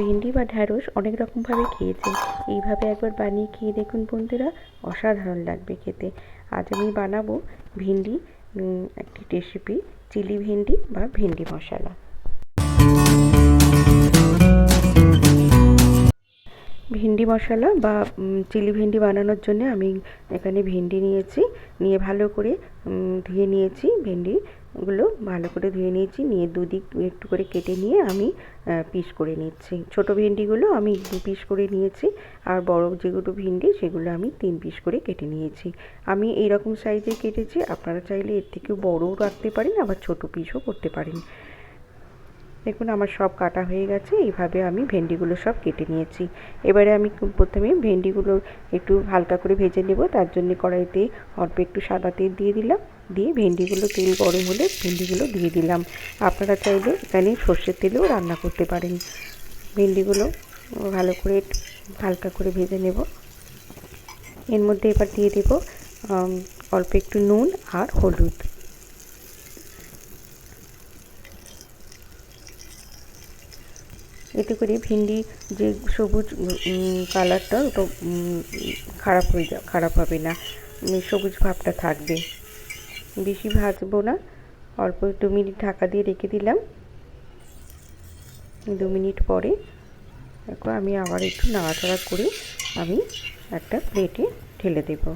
ভেন্ডি বা ঢ্যাঁড়স অনেক রকমভাবে খেয়েছেন এইভাবে একবার বানিয়ে খেয়ে দেখুন বন্ধুরা, অসাধারণ লাগবে খেতে। আজ আমি বানাবো ভেন্ডি একটি রেসিপি চিলি ভেন্ডি বা ভেন্ডি মশলা। ভেন্ডি মশলা বা চিলি ভেন্ডি বানানোর জন্য আমি এখানে ভেন্ডি নিয়েছি। নিয়ে ভালো করে ধুয়ে নিয়েছি ভেন্ডিগুলো ভালো করে ধুয়ে নিয়েছি, নিয়ে দুদিক একটু করে কেটে নিয়ে আমি পিস করে নিচ্ছি। ছোট ভেন্ডিগুলো আমি দু পিস করে নিয়েছি আর বড় যেগুলো ভেন্ডি সেগুলো আমি তিন পিস করে কেটে নিয়েছি। আমি এই রকম সাইজে কেটেছি, আপনারা চাইলে এর থেকেও বড়ও রাখতে পারেন, আবার ছোট পিসও করতে পারেন। দেখুন আমার সব কাটা হয়ে গেছে, এইভাবে আমি ভেন্ডিগুলো সব কেটে নিয়েছি। এবারে আমি প্রথমে ভেন্ডিগুলো একটু হালকা করে ভেজে নেব, তার জন্য কড়াইতে অল্প একটু সাদা তেল দিয়ে দিলাম। দিয়ে ভেন্ডিগুলো তেল গরম হলে ভেন্ডিগুলো দিয়ে দিলাম। আপনারা চাইলে এখানে সর্ষের তেলেও রান্না করতে পারেন। ভেন্ডিগুলো ভালো করে হালকা করে ভেজে নেব। এর মধ্যে এবার দিয়ে দেব অল্প একটু নুন আর হলুদ। এতে করে ভেন্ডি যে সবুজ কালারটা ওটা খারাপ হয়ে যা, খারাপ হবে না। সবুজ ভাবটা থাকবে। বেশি ভাজবো না। অল্প দু মিনিট ঢাকা দিয়ে রেখে দিলাম। দু মিনিট পরে দেখো আমি আবার একটু নাড়াচাড়া করে আমি একটা প্লেটে ঢেলে দেবো।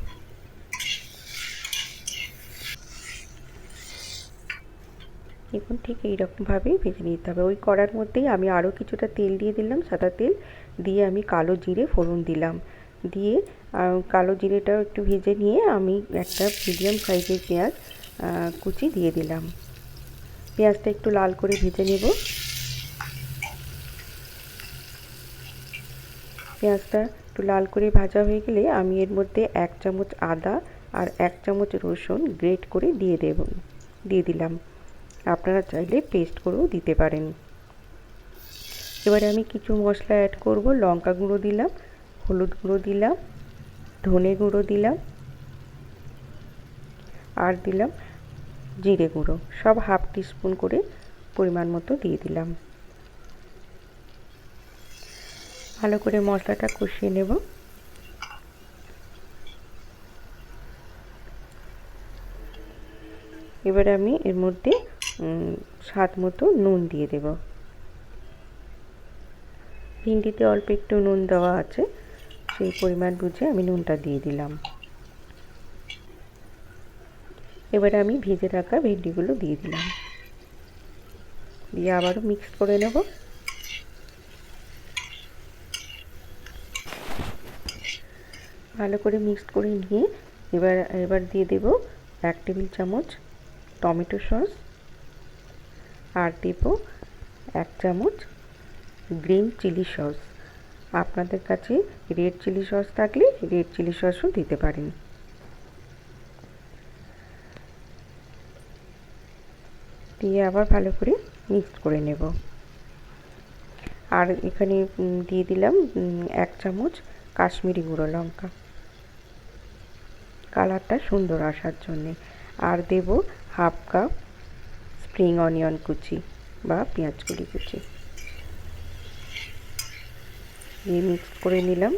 এখন ঠিক এইরকমভাবেই ভেজে নিতে হবে। ওই কড়ার মধ্যেই আমি আরও কিছুটা তেল দিয়ে দিলাম, সাদা তেল। দিয়ে আমি কালো জিরে ফোড়ন দিলাম। দিয়ে, আর কালো জিরেটাও একটু ভেজে নিয়ে আমি একটা মিডিয়াম সাইজের পেঁয়াজ কুচি দিয়ে দিলাম। পেঁয়াজটা একটু লাল করে ভেজে নেব। পেঁয়াজটা একটু লাল করে ভাজা হয়ে গেলে আমি এর মধ্যে এক চামচ আদা আর এক চামচ রসুন গ্রেট করে দিয়ে দেব, দিয়ে দিলাম। আপনারা চাইলে পেস্ট করেও দিতে পারেন। এবারে আমি কিছু মশলা অ্যাড করব, লঙ্কা গুঁড়ো দিলাম। হলুদ গুঁড়ো দিলাম, ধনে গুঁড়ো দিলাম, আর দিলাম জিরে গুঁড়ো। সব হাফ টিস্পুন করে পরিমাণ মতো দিয়ে দিলাম। ভালো করে মশলাটা কষিয়ে নেব। এবার আমি এর মধ্যে স্বাদ মতো নুন দিয়ে দেব। ভিন্ডিতে অল্প একটু নুন দেওয়া আছে। সেই পরিমাণ বুঝে আমি নুনটা দিয়ে দিলাম। এবারে আমি ভেজে রাখা ভেন্ডিগুলো দিয়ে দিলাম। দিয়ে আবারও মিক্স করে নেব। ভালো করে মিক্স করে নিয়ে এবার এবার দিয়ে দেব এক টেবিল চামচ টমেটো সস। আর দেব এক চামচ গ্রিন চিলি সস। আপনাদের কাছে রেড চিলি সস থাকলে রেড চিলি সসও দিতে পারেন। দিয়ে আবার ভালো করে মিক্স করে নেব। আর এখানে দিয়ে দিলাম এক চামচ কাশ্মীরি গুঁড়ো লঙ্কা। কালারটা সুন্দর আসার জন্যে। আর দেব হাফ কাপ স্প্রিং অনিয়ন কুচি বা পেঁয়াজ কুলি কুচি। দিয়ে মিক্স করে নিলাম।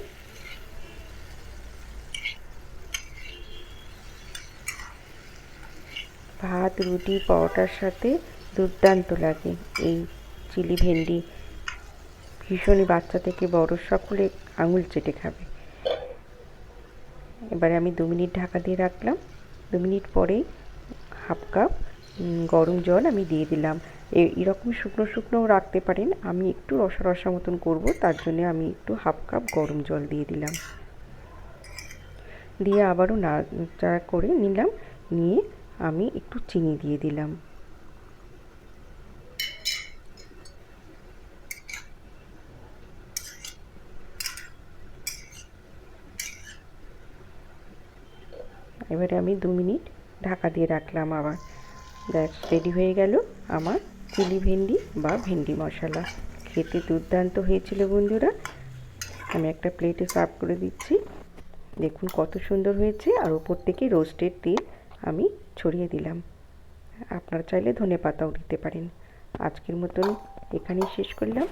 ভাত, রুটি, পরোটার সাথে দুর্দান্ত লাগে এই চিলি ভেন্ডি। ভীষণই বাচ্চা থেকে বড়, সকলে আঙুল চেটে খাবে। এবারে আমি দু মিনিট ঢাকা দিয়ে রাখলাম। দু মিনিট পরেই হাফ কাপ গরম জল আমি দিয়ে দিলাম। এরকম শুকনো শুকনোও রাখতে পারেন, আমি একটু রসা রসা মতন করব, তার জন্য আমি একটু হাফ কাপ গরম জল দিয়ে দিলাম। দিয়ে আবারও নাড়াচাড়া করে নিলাম, নিয়ে আমি একটু চিনি দিয়ে দিলাম। এবারে আমি দু মিনিট ঢাকা দিয়ে রাখলাম আবার। ব্যাস রেডি হয়ে গেল আমার চিলি ভেন্ডি বা ভেন্ডি মশলা। খেতে দুর্দান্ত হয়েছিল বন্ধুরা। আমি একটা প্লেটে সার্ভ করে দিচ্ছি। দেখুন কত সুন্দর হয়েছে। আর ওপর থেকে রোস্টেড তেল আমি ছড়িয়ে দিলাম। আপনারা চাইলে ধনে পাতাও দিতে পারেন। আজকের মতন এখানেই শেষ করলাম।